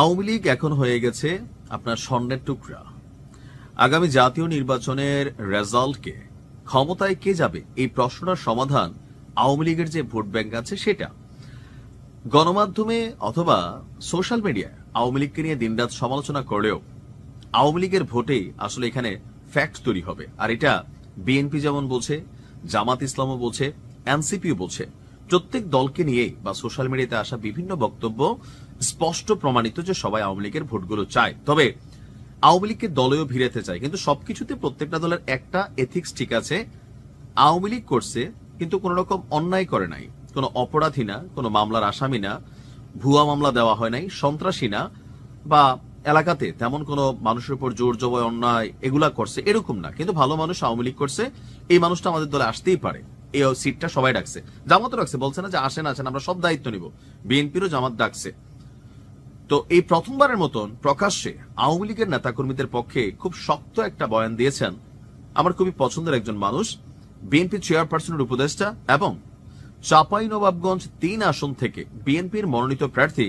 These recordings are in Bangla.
আওয়ামী লীগ এখন হয়ে গেছে আপনার স্বর্ণের টুকরা। আগামী জাতীয় নির্বাচনের রেজাল্টকে ক্ষমতায় কে যাবে? এই প্রশ্নটার সমাধান আওয়ামী লীগের যে ভোট ব্যাংক আছে সেটা। গণমাধ্যমে অথবা সোশ্যাল মিডিয়ায় আওয়ামী লীগকে নিয়ে দিনরাত সমালোচনা করলেও আওয়ামী লীগের ভোটেই আসলে এখানে ফ্যাক্ট তৈরি হবে। আর এটা বিএনপি যেমন বলছে, জামাত ইসলামও বলছে, এনসিপিও বলছে। প্রত্যেক দলকে নিয়ে বা সোশ্যাল মিডিয়াতে আসা বিভিন্ন বক্তব্য স্পষ্ট প্রমাণিত যে সবাই আওয়ামী লীগের ভোটগুলো চায়। তবে আওয়ামী লীগকে দলেও ভিড়াতে চায়, কিন্তু সবকিছুতে প্রত্যেকটা দলের একটা এথিক্স ঠিক আছে। আওয়ামী লীগ করছে, কিন্তু কোন রকম অন্যায় করে নাই। কোনো অপরাধী না, কোনো মামলার আসামি না, ভুয়া মামলা দেওয়া হয় নাই, সন্ত্রাসী না, বা এলাকাতে তেমন কোনো মানুষের উপর জোর জবয় অন্যায় এগুলা করছে, এরকম না। কিন্তু ভালো মানুষ আওয়ামী লীগ করছে, এই মানুষটা আমাদের দলে আসতেই পারে। এই সিটটা সবাই ডাকছে। জামাতও ডাকছে, বলছে না যে আসেন আসেন, আমরা সব দায়িত্ব নিব। বিএনপিরও জামাত ডাকছে। তো এই প্রথমবারের মতন প্রকাশ্যে আওয়ামী লীগের নেতাকর্মীদের পক্ষে খুব শক্ত একটা বয়ান দিয়েছেন আমার খুবই পছন্দের একজন মানুষ, বিএনপি চেয়ারপারসনের উপদেষ্টা এবং চাপাই নবাবগঞ্জ তিন আসন থেকে বিএনপির মনোনীত প্রার্থী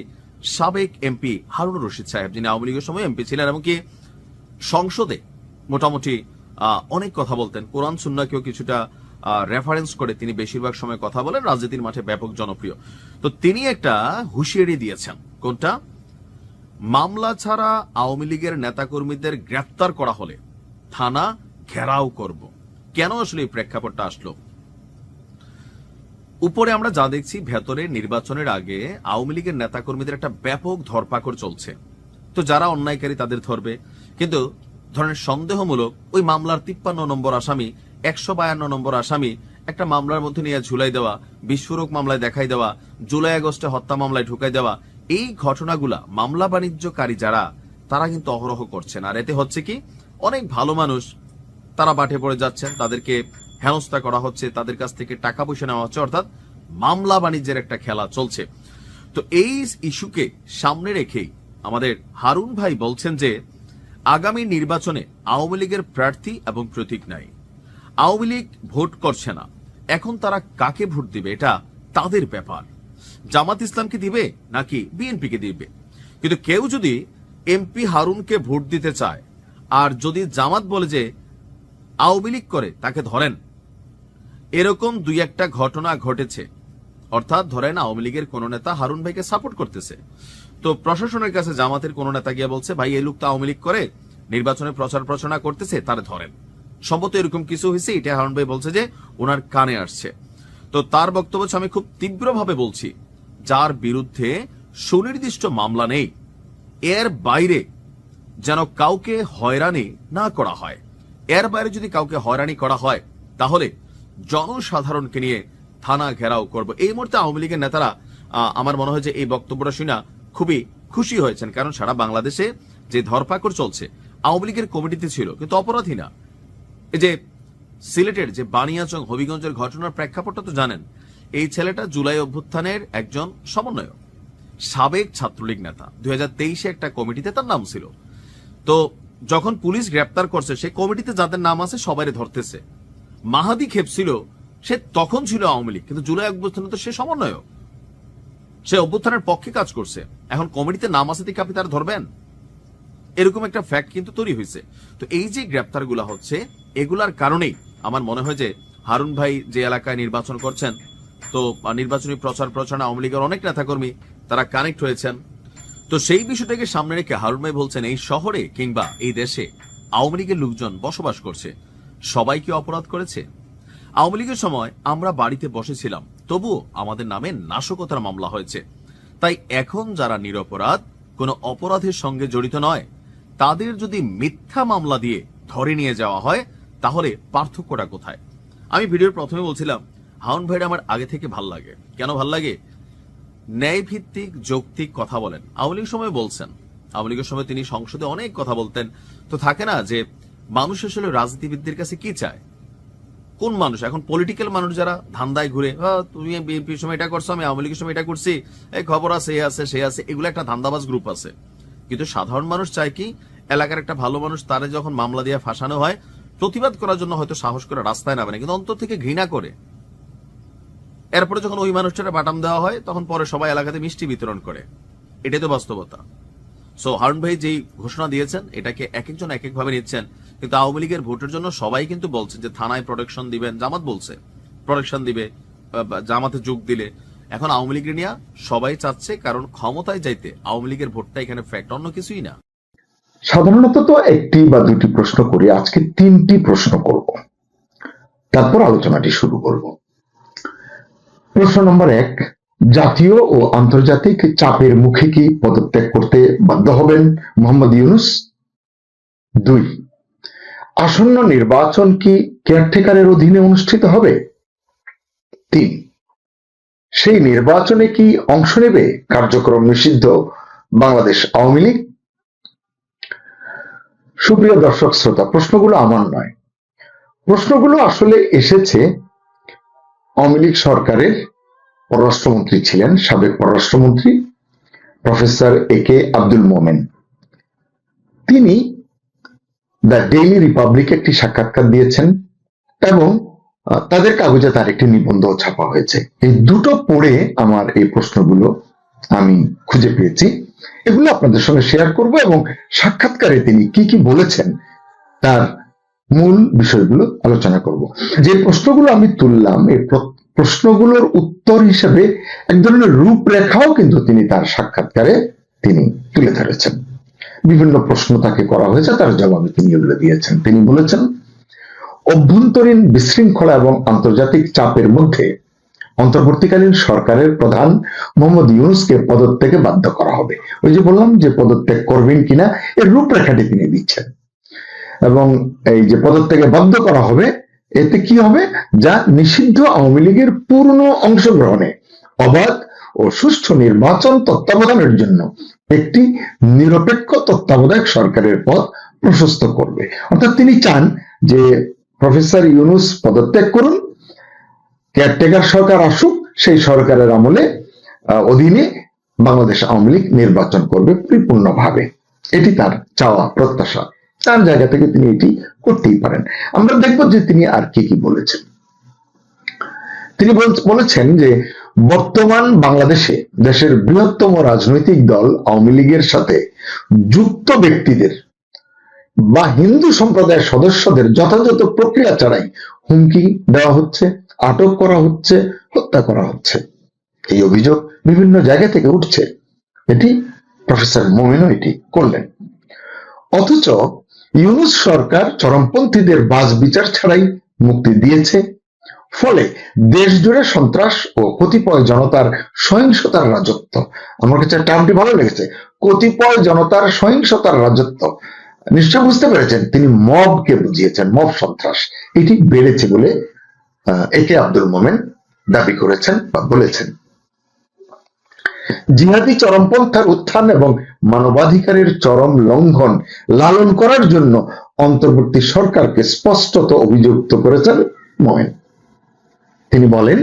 সাবেক এমপি হারুন রশিদ সাহেব, যিনি আওয়ামী লীগের সময় এমপি ছিলেন এমনকি সংসদে মোটামুটি অনেক কথা বলতেন। কোরআন, সুন্নাকেও কিছুটা রেফারেন্স করে তিনি বেশিরভাগ সময় কথা বলেন। রাজনীতির মাঠে ব্যাপক জনপ্রিয়। তো তিনি একটা হুঁশিয়ারি দিয়েছেন। কোনটা? মামলা ছাড়া আওয়ামী লীগের নেতাকর্মীদের গ্রেফতার করা হলে থানা ঘেরাও করব। কেন আসলে এই প্রেক্ষাপটটা আসলো? উপরে আমরা যা দেখছি, ভেতরে নির্বাচনের আগে আওয়ামী লীগের নেতাকর্মীদের একটা ব্যাপক ধরপাকড় চলছে। তো যারা অন্যায়কারী তাদের ধরবে। কিন্তু ধরনের সন্দেহমূলক ওই মামলার তিপ্পান্ন নম্বর আসামি, একশো বায়ান্ন নম্বর আসামি একটা মামলার মধ্যে নিয়ে ঝুলাই দেওয়া, বিস্ফোরক মামলায় দেখাই দেওয়া, জুলাই আগস্টে হত্যা মামলায় ঢুকাই দেওয়া এই ঘটনাগুলা মামলা বাণিজ্যকারী যারা, তারা কিন্তু অহরহ করছেন। আর এতে হচ্ছে কি, অনেক ভালো মানুষ তারা বাটে পড়ে যাচ্ছেন, তাদেরকে হেনস্থা করা হচ্ছে, তাদের কাছ থেকে টাকা পয়সা নেওয়া হচ্ছে, অর্থাৎ মামলা বাণিজ্যের একটা খেলা চলছে। তো এই ইস্যুকে সামনে রেখেই আমাদের হারুন ভাই বলছেন যে, আগামী নির্বাচনে আওয়ামী লীগের প্রার্থী এবং প্রতীক নাই। আওয়ামী লীগ ভোট করছে না। এখন তারা কাকে ভোট দিবে, এটা তাদের ব্যাপার। জামাত ইসলামকে দিবে নাকি বিএনপিকে দিবে? কিন্তু কেউ যদি এমপি হারুনকে ভোট দিতে চায়, আর যদি জামাত বলে যে আওয়ামী লীগ করে, তাকে ধরেন। এরকম দুই একটা ঘটনা ঘটেছে। অর্থাৎ ধরেন আওয়ামী লীগের কোন নেতা হারুন ভাইকে সাপোর্ট করতেছে। তো প্রশাসনের কাছে জামাতের কোন নেতা গিয়ে বলছে, ভাই, এই লোক তো আওয়ামী লীগ করে, নির্বাচনে প্রচার প্রচারণা করতেছে, তারে ধরেন। সম্ভবত এরকম কিছু হয়েছে, এটা হারুন ভাই বলছে যে ওনার কানে আসছে। তো তার বক্তব্য আমি খুব তীব্রভাবে বলছি, যার বিরুদ্ধে সুনির্দিষ্ট মামলা নেই। এর বাইরে যেন কাউকে হয়রানি না করা হয়। এর বাইরে যদি কাউকে হয়রানি করা হয়, তাহলে জনসাধারণকে নিয়ে থানা ঘেরাও করব। এই মুহূর্তে আওয়ামী লীগের নেতারা আমার মনে হয় যে এই বক্তব্যটা শুনে খুবই খুশি হয়েছেন, কারণ সারা বাংলাদেশে যে ধরপাকড় চলছে, আওয়ামী লীগের কমিটিতে ছিল, কিন্তু অপরাধী না। এই যে সিলেটের যে বানিয়াচং হবিগঞ্জের ঘটনার প্রেক্ষাপটটা তো জানেন, এই ছেলেটা জুলাই অভ্যুত্থানের একজন সমন্বয়ক, সাবেক ছাত্রলীগ নেতা। দুই একটা কমিটিতে তার নাম ছিল। তো যখন পুলিশ গ্রেপ্তার করছে, সেই কমিটিতে যাদের নাম আছে সবাই ধরতেছে। মাহাদি খেপছিল সে তখন ছিল আওয়ামী লীগ, কিন্তু জুলাই অভ্যুত্থানে তো সে সমন্বয়ক। সে অভ্যুত্থানের পক্ষে কাজ করছে। এখন কমিটিতে নাম আছে দেখে আপনি তারা ধরবেন? এরকম একটা ফ্যাক্ট কিন্তু তৈরি হয়েছে। তো এই যে গ্রেপ্তারগুলা হচ্ছে, এগুলার কারণেই আমার মনে হয় যে হারুন ভাই যে এলাকায় নির্বাচন করছেন, তো নির্বাচনী প্রচার প্রচারণা আওয়ামী লীগের অনেক নেতাকর্মী তারা কানেক্ট হয়েছেন। তো সেই বিষয়টাকে সামনে রেখে হারুন ভাই বলছেন, এই শহরে কিংবা এই দেশে আওয়ামী লীগের লোকজন বসবাস করছে। সবাই কি অপরাধ করেছে? আওয়ামী লীগের সময় আমরা বাড়িতে বসেছিলাম, তবুও আমাদের নামে নাশকতার মামলা হয়েছে। তাই এখন যারা নিরপরাধ, কোনো অপরাধের সঙ্গে জড়িত নয়। তাদের যদি মিথ্যা মামলা দিয়ে ধরে নিয়ে যাওয়া হয় তাহলে পার্থক্যটা কোথায়? আমি ভিডিওর প্রথমে বলছিলাম হাউন ভাইরা আমার আগে থেকে ভালো লাগে। কেন ভালো লাগে? ন্যায় ভিত্তিক যৌক্তিক কথা বলেন। আওয়ামী লীগের সময় বলছেন। আওয়ামী লীগের সময় তিনি সংসদে অনেক কথা বলতেন। তো থাকে না যে মানুষ আসলে রাজনীতিবিদদের কাছে কি চায়? কোন মানুষ? এখন পলিটিক্যাল মানুষ যারা ধান্দায় ঘুরে "আহ, তুমি বিএনপির সময় এটা করছ আমি আওয়ামী লীগের সময় এটা করছি এই খবর আছে এ আছে সে আছে। এগুলো একটা ধান্দাবাজ গ্রুপ আছে। কিন্তু সাধারণ মানুষ চায় কি, এলাকার একটা ভালো মানুষ তারে যখন মামলা দিয়ে ফাঁসানো হয়, প্রতিবাদ করার জন্য হয়তো সাহস করে রাস্তায় নামে না, কিন্তু অন্তর থেকে ঘৃণা করে। এরপরে যখন ওই মানুষটারে বাটাম দেওয়া হয়, তখন পরে সবাই এলাকাতে মিষ্টি বিতরণ করে। এটাই তো বাস্তবতা। সো হারুন ভাই যেই ঘোষণা দিয়েছেন, এটাকে এক একজন এক এক ভাবে নিচ্ছেন, কিন্তু আওয়ামী লীগের ভোটের জন্য সবাই কিন্তু বলছেন যে থানায় প্রোটেকশন দিবেন, জামাত বলছে প্রোটেকশন দিবে জামাতে যোগ দিলে। এখন আওয়ামী লীগের নিয়ে সবাই চাচ্ছে কারণ ক্ষমতায় যাইতে আওয়ামী লীগের ভোটটা এখানে ফ্যাক্ট অন্য কিছুই না। সাধারণত তো একটি বা দুটি প্রশ্ন করি, আজকে তিনটি প্রশ্ন করব। তারপর আলোচনাটি শুরু করব। প্রশ্ন নম্বর এক, জাতীয় ও আন্তর্জাতিক চাপের মুখে কি পদত্যাগ করতে বাধ্য হবেন মোহাম্মদ ইউনুস? দুই, আসন্ন নির্বাচন কি কেয়ারটেকারের অধীনে অনুষ্ঠিত হবে? তিন সেই নির্বাচনে কি অংশ নেবে কার্যক্রম নিষিদ্ধ বাংলাদেশ আওয়ামী লীগ? সুপ্রিয় দর্শক শ্রোতা, প্রশ্নগুলো আমার নয়। প্রশ্নগুলো আসলে এসেছে আওয়ামী লীগ সরকারের পররাষ্ট্রমন্ত্রী ছিলেন, সাবেক পররাষ্ট্রমন্ত্রী প্রফেসর এ কে আব্দুল মোমেন। তিনি দ্য ডেইলি রিপাবলিক একটি সাক্ষাৎকার দিয়েছেন এবং তাদের কাগজে তার একটি নিবন্ধ ছাপা হয়েছে। এই দুটো পড়ে আমার এই প্রশ্নগুলো আমি খুঁজে পেয়েছি। এগুলো আপনাদের সঙ্গে শেয়ার করব এবং সাক্ষাৎকারে তিনি কি কি বলেছেন তার মূল বিষয়গুলো আলোচনা করব। যে প্রশ্নগুলো আমি তুললাম, এই প্রশ্নগুলোর উত্তর হিসেবে এক ধরনের রূপরেখাও কিন্তু তিনি তার সাক্ষাৎকারে তিনি তুলে ধরেছেন। বিভিন্ন প্রশ্ন তাকে করা হয়েছে, তার জবাবে তিনি এগুলো দিয়েছেন। তিনি বলেছেন অভ্যন্তরীণ বিশৃঙ্খলা এবং আন্তর্জাতিক চাপের মধ্যে অন্তর্বর্তীকালীন সরকারের প্রধান মোহাম্মদ ইউনুসকে পদত্যাগে বাধ্য করা হবে। ওই যে বললাম যে পদত্যাগ করবেন কিনা, এর রূপরেখাটি তিনি দিচ্ছেন। এবং এই যে পদত্যাগে বাধ্য করা হবে, এতে কি হবে? যা নিষিদ্ধ আওয়ামী লীগের পূর্ণ অংশগ্রহণে অবাধ ও সুষ্ঠু নির্বাচন তত্ত্বাবধানের জন্য একটি নিরপেক্ষ তত্ত্বাবধায়ক সরকারের পথ প্রশস্ত করবে। অর্থাৎ তিনি চান যে প্রফেসর ইউনুস পদত্যাগ করুন কেয়ারটেকার সরকার আসুক, সেই সরকারের আমলে অধীনে বাংলাদেশ আওয়ামী লীগ নির্বাচন করবে পরিপূর্ণভাবে। এটি তার চাওয়া, প্রত্যাশা। তার জায়গা থেকে তিনি এটি করতেই পারেন। আমরা দেখব যে তিনি আর কি কি বলেছেন। তিনি বল- বলেছেন যে, বর্তমান বাংলাদেশে দেশের বৃহত্তম রাজনৈতিক দল আওয়ামী লীগের সাথে যুক্ত ব্যক্তিদের বা হিন্দু সম্প্রদায়ের সদস্যদের যথাযথ প্রক্রিয়া ছাড়াই হুমকি দেওয়া হচ্ছে, আটক করা হচ্ছে, হত্যা করা হচ্ছে। এই অভিযোগ বিভিন্ন জায়গা থেকে উঠছে। এটি প্রফেসর মোমিনও এটি করলেন। অথচ ইউনুস সরকার চরমপন্থীদের বাস বিচার ছাড়াই মুক্তি দিয়েছে। ফলে দেশ জুড়ে সন্ত্রাস ও কতিপয় জনতার সহিংসতার রাজত্ব। আমার কাছে টার্মটি ভালো লেগেছে। কতিপয় জনতার সহিংসতার রাজত্ব। নিশ্চয় বুঝতে পেরেছেন, তিনি মবকে বুঝিয়েছেন, মব সন্ত্রাস। এটি বেড়েছে বলে একে আব্দুল মোমেন দাবি করেছেন বা বলেছেন। জিহাদি চরমপন্থার উত্থান এবং মানবাধিকারের চরম লঙ্ঘন লালন করার জন্য অন্তর্বর্তী সরকারকে স্পষ্টত অভিযুক্ত করেছেন মোমেন। তিনি বলেন,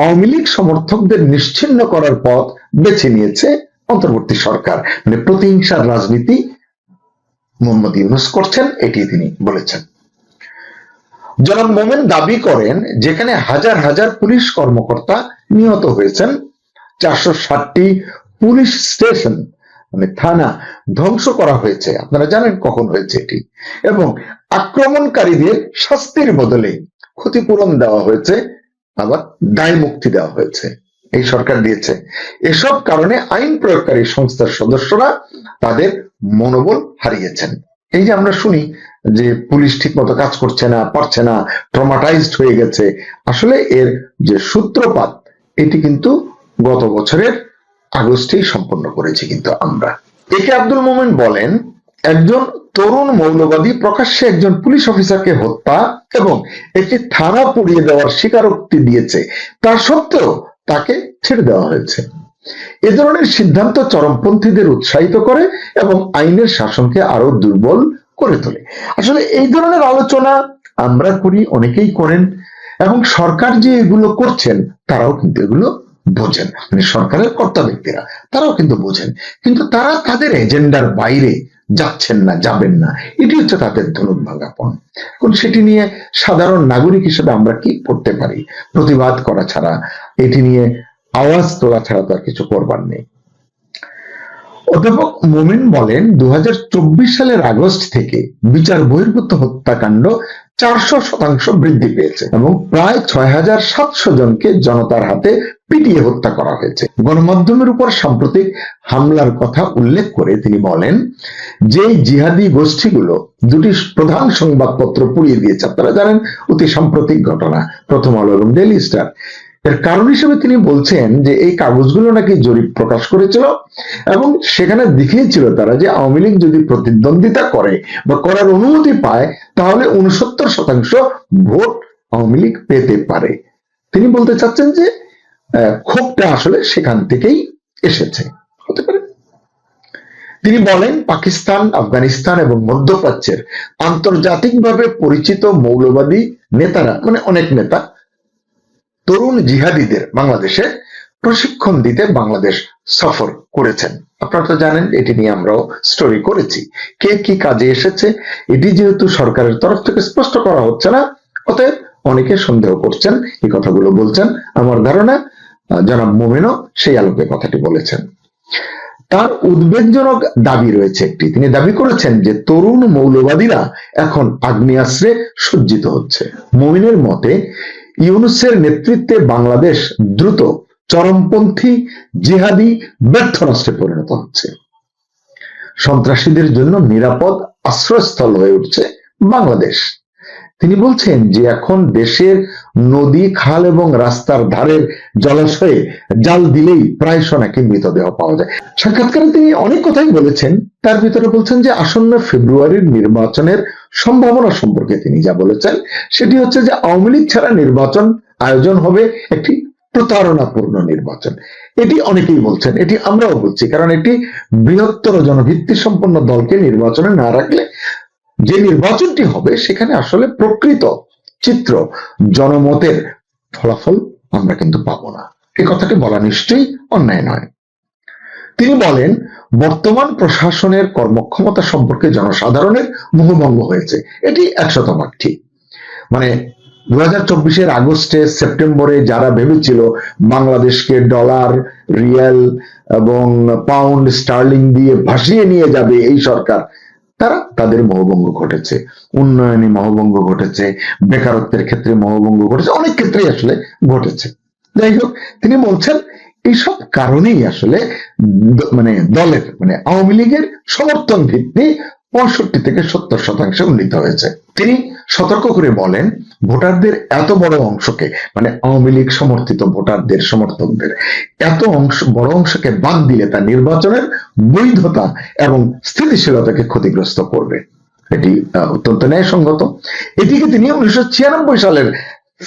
আওয়ামী লীগ সমর্থকদের নিশ্চিন্ন করার পথ বেছে নিয়েছে অন্তর্বর্তী সরকার। মানে প্রতিহিংসার রাজনীতি মোহাম্মদ ইউনুস করছেন, এটি তিনি বলেছেন। জনাব মোমেন দাবি করেন, যেখানে হাজার হাজার পুলিশ কর্মকর্তা নিহত হয়েছেন, চারশো ষাটটি পুলিশ স্টেশন মানে থানা, ধ্বংস করা হয়েছে। আপনারা জানেন কখন হয়েছে এটি। এবং আক্রমণকারীদের শাস্তির বদলে ক্ষতিপূরণ দেওয়া হয়েছে, আবার দায় মুক্তি দেওয়া হয়েছে। এই সরকার দিয়েছে। এসব কারণে আইন প্রয়োগকারী সংস্থার সদস্যরা তাদের মনোবল হারিয়েছেন। এই যে আমরা শুনি যে পুলিশ ঠিক মতো কাজ করছে না, পারছে না ট্রমাটাইজড হয়ে গেছে, আসলে এর যে সূত্রপাত, এটি কিন্তু গত বছরের আগস্টেই সম্পন্ন করেছি কিন্তু আমরা। একে আব্দুল মোমেন বলেন, একজন তরুণ মৌলবাদী প্রকাশ্যে একজন পুলিশ অফিসারকে হত্যা এবং একটি থানা পুড়িয়ে দেওয়ার স্বীকারোক্তি দিয়েছে। তা সত্ত্বেও তাকে ছেড়ে দেওয়া হয়েছে। এ ধরনের সিদ্ধান্ত চরমপন্থীদের উৎসাহিত করে এবং আইনের শাসনকে আরও দুর্বল করে তোলে। আসলে এই ধরনের আলোচনা আমরা করি, অনেকেই করেন এবং সরকার যে এগুলো করছেন, তারাও কিন্তু এগুলো বোঝেন। মানে সরকারের কর্তা ব্যক্তিরা, তারাও কিন্তু বোঝেন। কিন্তু তারা তাদের এজেন্ডার বাইরে যাচ্ছেন না, যাবেন না। এটি হচ্ছে তাদের ধনুক ভাঙাপন এখন সেটি নিয়ে সাধারণ নাগরিক হিসেবে আমরা কি করতে পারি? প্রতিবাদ করা ছাড়া, এটি নিয়ে আওয়াজ তোলা ছাড়া তো আর কিছু করবার নেই। অধ্যাপক মোমিন বলেন দু হাজার চব্বিশ সালের আগস্ট থেকে বিচার বহির্ভূত হত্যাকাণ্ড চারশো শতাংশ বৃদ্ধি পেয়েছে এবং প্রায় ছয় হাজার সাতশো জনকে জনতার হাতে পিটিয়ে হত্যা করা হয়েছে। গণমাধ্যমের উপর সাম্প্রতিক হামলার কথা উল্লেখ করে তিনি বলেন যে জিহাদি গোষ্ঠীগুলো দুটি প্রধান সংবাদপত্র পুড়িয়ে দিয়েছে, আপনারা জানেন, অতি সাম্প্রতিক ঘটনা, প্রথম আলো এবং ডেইলি স্টার। এর কারণ হিসেবে তিনি বলছেন যে এই কাগজগুলো নাকি জরিপ প্রকাশ করেছিল এবং সেখানে দেখিয়েছিল তারা যে আওয়ামী লীগ যদি প্রতিদ্বন্দ্বিতা করে বা করার অনুমতি পায়, তাহলে উনসত্তর শতাংশ ভোট আওয়ামী লীগ পেতে পারে। তিনি বলতে চাচ্ছেন যে ক্ষোভটা আসলে সেখান থেকেই এসেছে। হতে পারে। তিনি বলেন, পাকিস্তান, আফগানিস্তান এবং মধ্যপ্রাচ্যের আন্তর্জাতিকভাবে পরিচিত মৌলবাদী নেতারা মানে অনেক নেতা, তরুণ জিহাদিদের বাংলাদেশে প্রশিক্ষণ দিতে বাংলাদেশ সফর করেছেন। আপনারা তো জানেন, এটি নিয়ে আমরাও স্টোরি করেছি। কে কি কাজে এসেছে, এটি যেহেতু সরকারের তরফ থেকে স্পষ্ট করা হচ্ছে না, অতএব অনেকে সন্দেহ করছেন, এই কথাগুলো বলছেন। আমার ধারণা জনাব মোমেনও সেই আলোকে কথাটি বলেছেন। তার উদ্বেগজনক দাবি রয়েছে একটি। তিনি দাবি করেছেন যে তরুণ মৌলবাদীরা এখন আগ্নেয়াস্ত্রে সজ্জিত হচ্ছে। মমিনের মতে, ইউনুসের নেতৃত্বে বাংলাদেশ দ্রুত চরমপন্থী জিহাদি ব্যর্থ রাষ্ট্রে পরিণত হচ্ছে। সন্ত্রাসীদের জন্য নিরাপদ আশ্রয়স্থল হয়ে উঠছে বাংলাদেশ। তিনি বলছেন যে এখন দেশের নদী, খাল এবং রাস্তার ধারের জলাশয়ে জাল দিলেই প্রায়শ নাকি মৃতদেহ পাওয়া যায়। সাক্ষাৎকারে তিনি অনেক কথাই বলেছেন। তার ভিতরে বলছেন যে আসন্ন ফেব্রুয়ারির নির্বাচনের সম্ভাবনা সম্পর্কে তিনি যা বলেছেন, সেটি হচ্ছে যে আওয়ামী লীগ ছাড়া নির্বাচন আয়োজন হবে একটি প্রতারণাপূর্ণ নির্বাচন। এটি অনেকেই বলছেন, এটি আমরাও বলছি, কারণ এটি বৃহত্তর জনভিত্তি সম্পন্ন দলকে নির্বাচনে না রাখলে যে নির্বাচনটি হবে সেখানে আসলে প্রকৃত চিত্র জনমতের ফলাফল আমরা কিন্তু পাবো না। এই কথাটি বলা নিশ্চয়ই অন্যায় নয়। তিনি বলেন, বর্তমান প্রশাসনের কর্মক্ষমতা সম্পর্কে জনসাধারণের মোহভঙ্গ হয়েছে। এটি একশত ভাগ ঠিক মানে দু হাজার চব্বিশের আগস্টে, সেপ্টেম্বরে যারা ভেবেছিল বাংলাদেশকে ডলার, রিয়াল এবং পাউন্ড, স্টার্লিং দিয়ে ভাসিয়ে নিয়ে যাবে এই সরকার তারা তাদের মহভঙ্গ ঘটেছে। উন্নয়নে মহভঙ্গ ঘটেছে, বেকারত্বের ক্ষেত্রে মহভঙ্গ ঘটেছে, অনেক ক্ষেত্রেই আসলে ঘটেছে। যাই হোক, তিনি বলছেন, এইসব কারণেই আসলে মানে দলের মানে আওয়ামী লীগের সমর্থন ভিত্তি পঁয়ষট্টি থেকে সত্তর শতাংশে উন্নীত হয়েছে। তিনি সতর্ক করে বলেন, ভোটারদের এত বড় অংশকে মানে আওয়ামী লীগ সমর্থিত ভোটারদের, সমর্থকদের, এত অংশ, বড় অংশকে বাদ দিলে তা নির্বাচনের বৈধতা এবং স্থিতিশীলতাকে ক্ষতিগ্রস্ত করবে। এটি অত্যন্ত ন্যায়সঙ্গত। এটিকে তিনি উনিশশো ছিয়ানব্বই সালের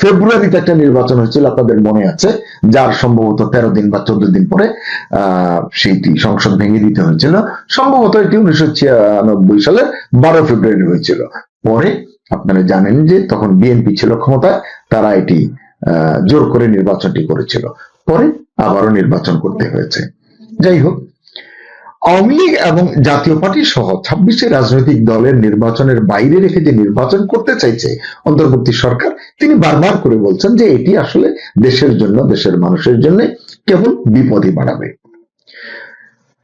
ফেব্রুয়ারিতে একটা নির্বাচন হয়েছিল, আপনাদের মনে আছে, যার সম্ভবত তেরো দিন বা চোদ্দ দিন পরে, আহ, সেইটি সংসদ ভেঙে দিতে হয়েছিল। সম্ভবত এটি উনিশশো ছিয়ানব্বই সালের বারো ফেব্রুয়ারি হয়েছিল। পরে আপনারা জানেন যে তখন বিএনপি ছিল ক্ষমতায়, তারা এটি জোর করে নির্বাচনটি করেছিল। পরে আবারও নির্বাচন করতে হয়েছে। যাই হোক, আওয়ামী লীগ এবং জাতীয় পার্টি সহ ছাব্বিশে রাজনৈতিক দলের নির্বাচনের বাইরে রেখে যে নির্বাচন করতে চাইছে অন্তর্বর্তী সরকার, তিনি বারবার করে বলছেন যে এটি আসলে দেশের জন্য, দেশের মানুষের জন্য কেবল বিপদই বাড়াবে।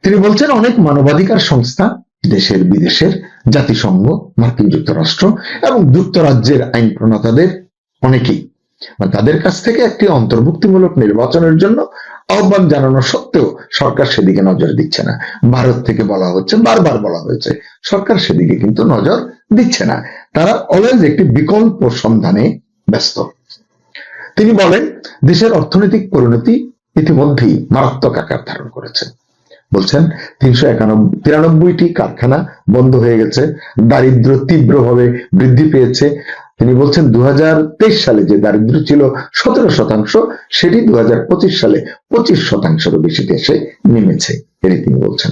তিনি বলছেন, অনেক মানবাধিকার সংস্থা দেশের, বিদেশের জাতিসংঘ, মার্কিন যুক্তরাষ্ট্র এবং যুক্তরাজ্যের আইন প্রণেতাদের অনেকেই। তাদের কাছ থেকে একটি অন্তর্ভুক্তিমূলক নির্বাচনের জন্য আহ্বান জানানো সত্ত্বেও সরকার সেদিকে নজর দিচ্ছে না। ভারত থেকে বলা হচ্ছে, বারবার বলা হয়েছে, সরকার সেদিকে কিন্তু নজর দিচ্ছে না। তারা অলওয়েজ একটি বিকল্প সন্ধানে ব্যস্ত। তিনি বলেন, দেশের অর্থনৈতিক পরিণতি ইতিমধ্যেই মারাত্মক আকার ধারণ করেছে। বলছেন, তিনশো একানব্বই, তিরানব্বইটি কারখানা বন্ধ হয়ে গেছে। দারিদ্র তীব্রভাবে বৃদ্ধি পেয়েছে। তিনি বলছেন দু হাজার তেইশ সালে যে দারিদ্র ছিল সতেরো শতাংশ, সেটি দু হাজার পঁচিশ সালে পঁচিশ শতাংশেরও বেশিতে এসে নেমেছে, এটি তিনি বলছেন।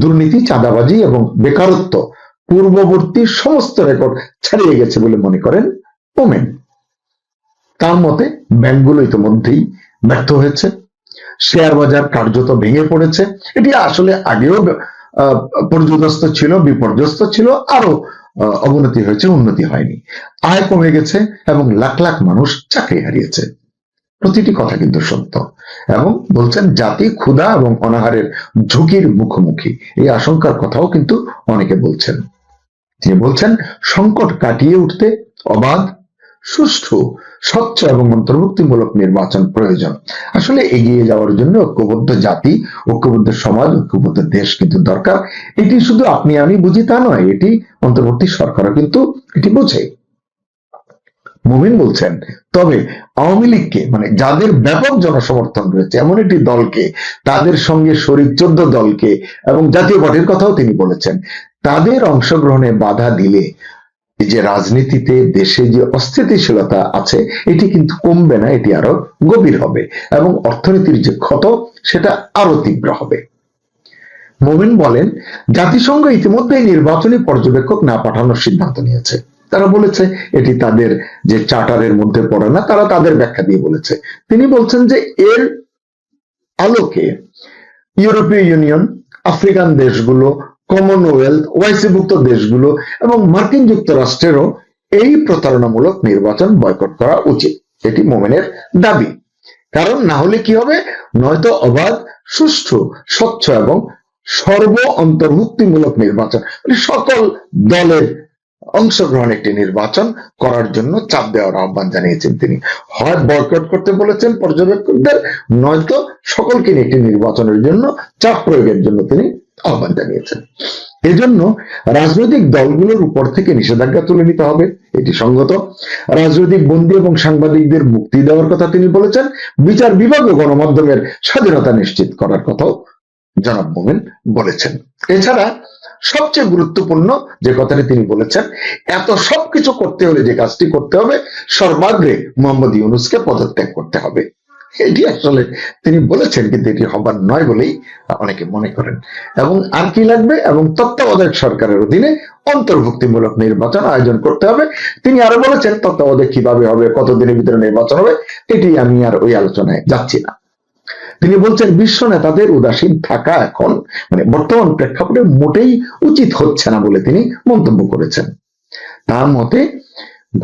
দুর্নীতি, চাঁদাবাজি এবং বেকারত্ব পূর্ববর্তী সমস্ত রেকর্ড ছাড়িয়ে গেছে বলে মনে করেন ওমেন। তার মতে, ব্যাংকগুলো ইতিমধ্যেই ব্যর্থ হয়েছে। শেয়ার বাজার কার্যত ভেঙে পড়েছে। এটি আসলে আগেও পর্যদস্ত ছিল, বিপর্যস্ত ছিল আরও অবনতি হয়েছে, উন্নতি হয়নি। আয় কমে গেছে এবং লাখ লাখ মানুষ চাকরি হারিয়েছে। প্রতিটি কথা কিন্তু সত্য। এবং বলছেন, জাতি ক্ষুধা এবং অনাহারের ঝুঁকির মুখোমুখি। এই আশঙ্কার কথাও কিন্তু অনেকে বলছেন। তিনি বলছেন, সংকট কাটিয়ে উঠতে অবাধ সুষ্ঠু, স্বচ্ছ এবং অন্তর্ভুক্তিমূলক নির্বাচন প্রয়োজন। আসলে এগিয়ে যাওয়ার জন্য ঐক্যবদ্ধ জাতি, ঐক্যবদ্ধ সমাজ, ঐক্যবদ্ধ দেশ কিন্তু দরকার। এটি শুধু আপনি, আমি বুঝি তা নয়, এটি অন্তর্বর্তী সরকারও কিন্তু এটি বোঝে। মুমিন বলছেন, তবে আওয়ামী লীগকে মানে যাদের ব্যাপক জনসমর্থন রয়েছে, এমন একটি দলকে, তাদের সঙ্গে শরীর চোদ্দ দলকে এবং জাতীয় পার্টির কথাও তিনি বলেছেন, তাদের অংশগ্রহণে বাধা দিলে এই যে রাজনীতিতে দেশে যে অস্থিতিশীলতা আছে, এটি কিন্তু কমবে না, এটি আরও গভীর হবে এবং অর্থনীতির যে ক্ষত, সেটা আরও তীব্র হবে। মোমিন বলেন, জাতিসংঘ ইতিমধ্যে নির্বাচনী পর্যবেক্ষক না পাঠানোর সিদ্ধান্ত নিয়েছে। তারা বলেছে, এটি তাদের যে চার্টারের মধ্যে পড়ে না, তারা তাদের ব্যাখ্যা দিয়ে বলেছে। তিনি বলছেন যে এর আলোকে ইউরোপীয় ইউনিয়ন, আফ্রিকান দেশগুলো কমনওয়েলথ ওয়াইসিভুক্ত দেশগুলো এবং মার্কিন যুক্তরাষ্ট্রেরও এই প্রতারণামূলক নির্বাচন বয়কট করা উচিত। এটি মোমেনের দাবি। কারণ না হলে কি হবে? নয়তো অবাধ, সুষ্ঠু, স্বচ্ছ এবং সর্ব অন্তর্ভুক্তিমূলক নির্বাচন মানে সকল দলের অংশগ্রহণ একটি নির্বাচন করার জন্য চাপ দেওয়ার আহ্বান জানিয়েছেন তিনি। হয় বয়কট করতে বলেছেন পর্যবেক্ষকদের, নয়তো সকলকে একটি নির্বাচনের জন্য চাপ প্রয়োগের জন্য তিনি আহ্বান জানিয়েছেন। এজন্য রাজনৈতিক দলগুলোর উপর থেকে নিষেধাজ্ঞা তুলে নিতে হবে, এটি সঙ্গত। রাজনৈতিক বন্দী এবং সাংবাদিকদের মুক্তি দেওয়ার কথা তিনি বলেছেন, বিচার বিভাগ ও গণমাধ্যমের স্বাধীনতা নিশ্চিত করার কথাও জনাব মোমেন বলেছেন। এছাড়া সবচেয়ে গুরুত্বপূর্ণ যে কথাটি তিনি বলেছেন, এত সবকিছু করতে হলে যে কাজটি করতে হবে, সর্বাগ্রে মোহাম্মদ ইউনুসকে পদত্যাগ করতে হবে। এটি আসলে তিনি বলেছেন কিন্তু এটি হবার নয় বলেই অনেকে মনে করেন। এবং আর কি লাগবে? এবং তত্ত্বাবধায়ক সরকারের অধীনে অন্তর্ভুক্তিমূলক নির্বাচন আয়োজন করতে হবে। তিনি আরও বলেছেন, তত্ত্বাবধায়ক কীভাবে হবে, কতদিনের ভিতরে নির্বাচন হবে, এটি আমি আর ওই আলোচনায় যাচ্ছি না। তিনি বলছেন, বিশ্ব নেতাদের উদাসীন থাকা এখন মানে বর্তমান প্রেক্ষাপটে মোটেই উচিত হচ্ছে না বলে তিনি মন্তব্য করেছেন। তার মতে,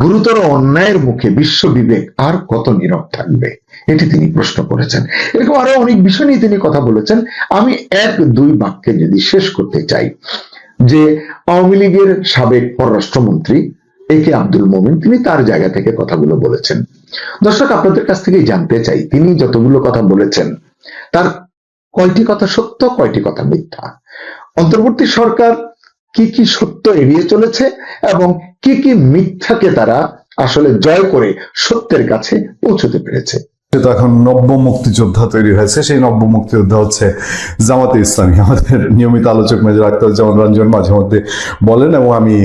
গুরুতর অন্যায়ের মুখে বিশ্ব বিবেক আর কত নীরব থাকবে? এটি তিনি প্রশ্ন করেছেন। এরকম আরও অনেক বিষয় নিয়ে তিনি কথা বলেছেন। আমি এক দুই বাক্যে যদি শেষ করতে চাই, যে আওয়ামী লীগের সাবেক পররাষ্ট্রমন্ত্রী এ কে আব্দুল মোমিন, তিনি তার জায়গা থেকে কথাগুলো বলেছেন। দর্শক, আপনাদের কাছ থেকে জানতে চাই, তিনি যতগুলো কথা বলেছেন, তার কয়টি কথা সত্য, কয়টি কথা মিথ্যা? অন্তর্বর্তী সরকার কি কি সত্য এড়িয়ে চলেছে এবং কি কি মিথ্যাকে তারা আসলে জয় করে সত্যের কাছে পৌঁছতে পেরেছে? তো এখন নব্য মুক্তিযোদ্ধা তৈরি হয়েছে। সেই নব্য মুক্তিযোদ্ধা হচ্ছে জামাতে ইসলামী। আমাদের নিয়মিত আলোচক মেজর আক্তার জামান রঞ্জন মাঝে মধ্যে বলেন, এবং আমি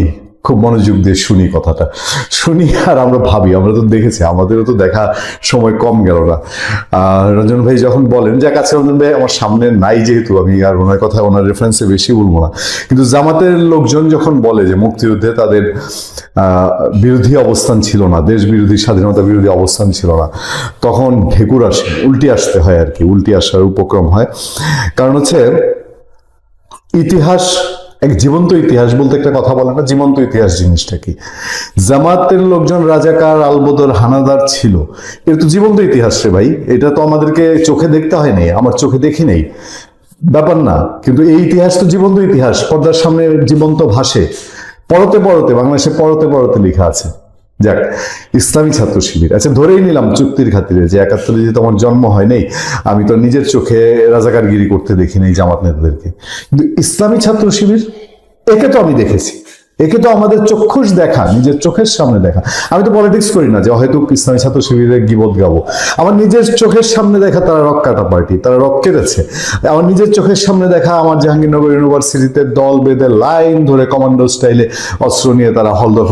খুব মনোযোগ দিয়ে শুনি কথাটা। শুনি আর আমরা ভাবি, আমরা তো দেখেছি, আমাদেরও তো দেখা সময় কম গেল না। রঞ্জন ভাই যখন বলেন যে কাছে রঞ্জন ভাই আমার সামনে নাই যেহেতু, আমি আর ওনার কথা, ওনার রেফারেন্সে বেশি বলব না। কিন্তু জামাতের লোকজন যখন বলে যে মুক্তিযুদ্ধে তাদের বিরোধী অবস্থান ছিল না দেশ বিরোধী স্বাধীনতা বিরোধী অবস্থান ছিল না, তখন ঢেকুর আসে, উল্টি আসতে হয় আর কি, উল্টি আসার উপক্রম হয়। কারণ হচ্ছে, ইতিহাস এক জীবন্ত ইতিহাস বলতে একটা কথা বলে না, জীবন্ত ইতিহাস জিনিসটা কি? জামাতের লোকজন রাজাকার আলবদর হানাদার ছিল। এটা তো জীবন্ত ইতিহাস রে ভাই, এটা তো আমাদেরকে চোখে দেখতে হয় নাই, আমার চোখে দেখি নেই। ব্যাপার না, কিন্তু এই ইতিহাস তো জীবন্ত ইতিহাস, পর্দার সামনে জীবন্ত ভাষে। পড়তে পড়তে বাংলাদেশে পড়তে পড়তে লেখা আছে। যাক, ইসলামী ছাত্র শিবির। আচ্ছা ধরেই নিলাম চুক্তির খাতিরে যে একাত্তরে যেহেতু আমার জন্ম হয় নাই, আমি তো নিজের চোখে রাজাকারগিরি করতে দেখি নাই জামাত নেতাদেরকে। কিন্তু ইসলামী ছাত্র শিবির, একে তো আমি দেখেছি। একে তো আমাদের চক্ষুষ দেখা, নিজের চোখের সামনে দেখা। আমি তো পলিটিক্স করি না যে হয়তো ইসলামী ছাত্র শিবিরের গিবত গাবো। আমার নিজের চোখের সামনে দেখা তারা রক কাটা পার্টি, তারা রক কেটেছে। আমার নিজের চোখের সামনে দেখা আমার জাহাঙ্গীরনগর ইউনিভার্সিটিতে দল বেঁধে লাইন ধরে কমান্ডো স্টাইলে অস্ত্র নিয়ে তারা হলদর